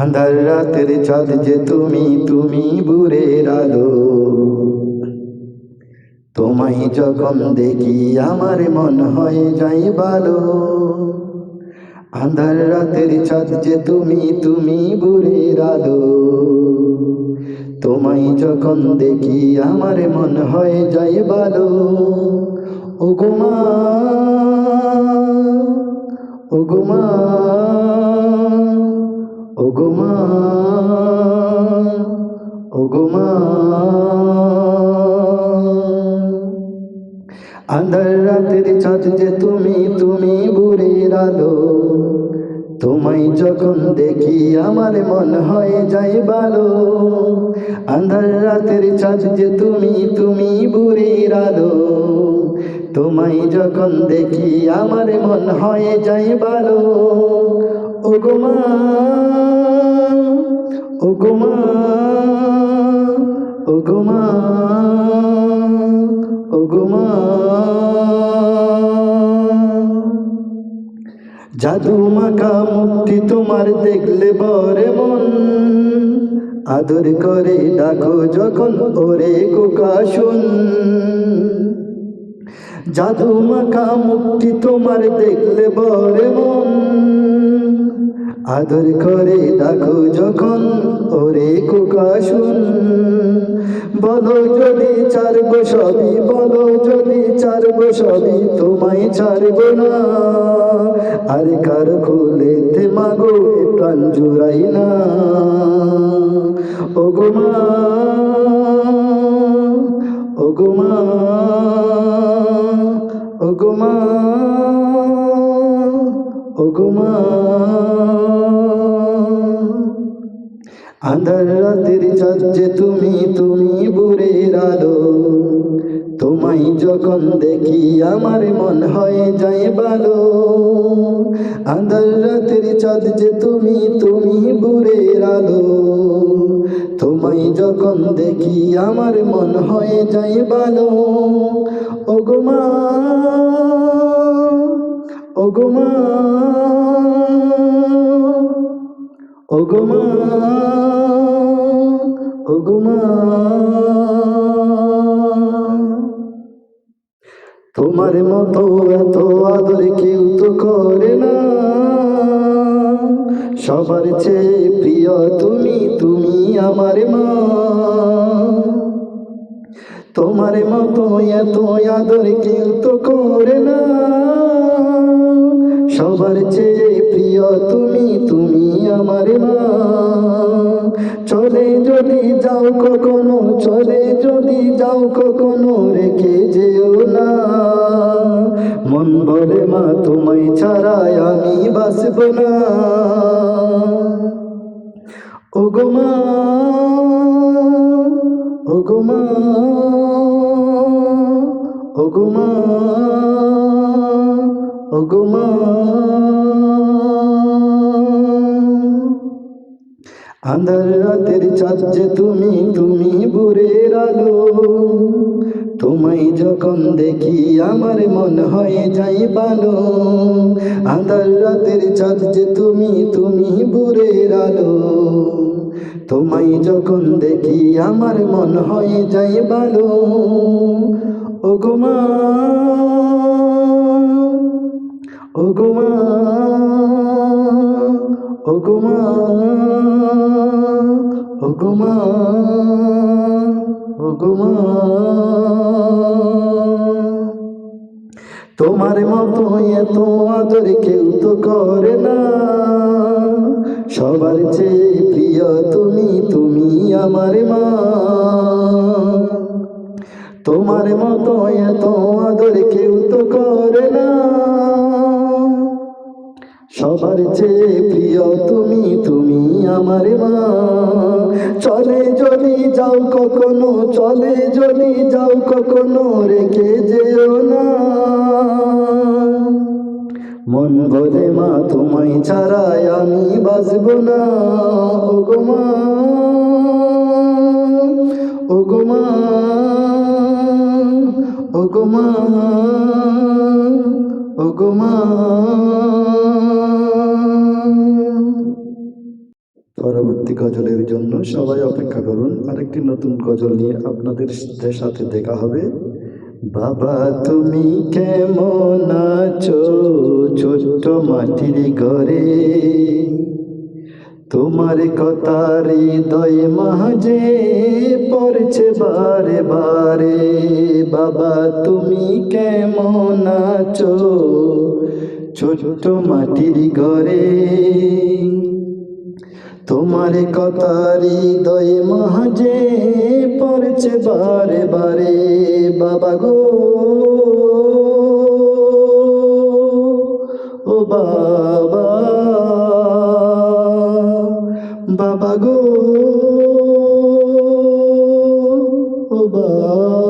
আন্ধার রাতের চাঁদ যে তুমি তুমি বুড়ের আলো। তোমায় যখন দেখি আমার মন হয়ে যাই ভালো আন্ধার রাতের চাঁদ যে তুমি তুমি বুড়ের আলো। তোমায় যখন দেখি আমার মন হয়ে যায় ভালো ও গোমা ও গোমা তুমি তুমি বুড়ের আলো। তোমায় যখন দেখি আমার মন হয়ে যায় ভালো। আন্ধার রাতের চাঁদ যে তুমি তুমি বুড়ির আলো। তোমায় যখন দেখি আমার মন হয়ে যায় ভালো। ও গোমা ও গোমা জাদু মাখা মুক্তি তোমার দেখলে বরে মন। আদর করে ডাকো যখন ওরে কোকা শুন। জাদু মাখা মুক্তি তোমার দেখলে বরে মন। আদর করে ডাকো যখন ওরে কোকা শুন। বলো যদি চারব সবই, বলো যদি চারব সবই, তোমায় ছাড়ব না। আর কার খুলেতে মাগো প্রাণ জুড়াই না। ও গোমা ও গোমা ও গোমা ও গোমা আন্ধার রাতের যে তুমি তুমি বুড়ের আলো। তোমায় যখন দেখি আমার মন হয়ে যায় ভালো। আন্ধার রাতের চাঁদ যে তুমি তুমি বুড়ের আলো। তোমায় যখন দেখি আমার মন হয়ে যায় ভালো। ও গোমা তোমার মতো এত আদর কেউ তো করে না। সবার চেয়ে প্রিয় তুমি তুমি আমার মা। তোমার মতো এত আদর কেউ তো করে না। সবার চেয়ে প্রিয় তুমি আমার মা। চলে যদি যাও কখনো, চলে যদি যাও কখনো, রেখে যেও না। মন বলে মা, তোমায় ছাড়াই আমি বাসব না। ও গো মা ও গো মা ও গো মা ও গো মা। আন্ধার রাতের চাঁদ যে তুমি তুমি বুড়ের আলো। তোমায় যখন দেখি আমার মন হয়ে যাই ভালো আন্ধার রাতের চাঁদ যে তুমি তুমি বুড়ের আলো। তোমায় যখন দেখি আমার মন হয়ে যাই ভালো ও গোমা ও গোমা ও গোমা তোমার মতো এত আদর কেউ তো করে না। সবার চেয়ে প্রিয় তুমি তুমি আমার মা। তোমার মতো এত আদর কেউ তো করে না। সবার চেয়ে প্রিয় তুমি তুমি আমার মা। চলে যদি যাও কখনো, চলে যদি যাও কখনো, রেখে যেও না। মন বলে মা, তোমায় ছাড়াই আমি বাঁচব না। ও গো মা ও গো মা ও গো মা ও গো মা। পরবর্তী গজলের জন্য সবাই অপেক্ষা করুন। আরেকটি নতুন গজল নিয়ে আপনাদের সাথে দেখা হবে। বাবা, তুমি কেমন আছো? ছোট্ট মাটির ঘরে। তোমার কথা হৃদয় মাঝে পড়ছে বারে বারে বাবা, তুমি কেমন আছো? ছোট্ট মাটির ঘরে। তোমার কথা হৃদয় মহাজে পড়ছে বারে বারে, বাবা গো। ও বাবা বাবা গো। ও বাবা।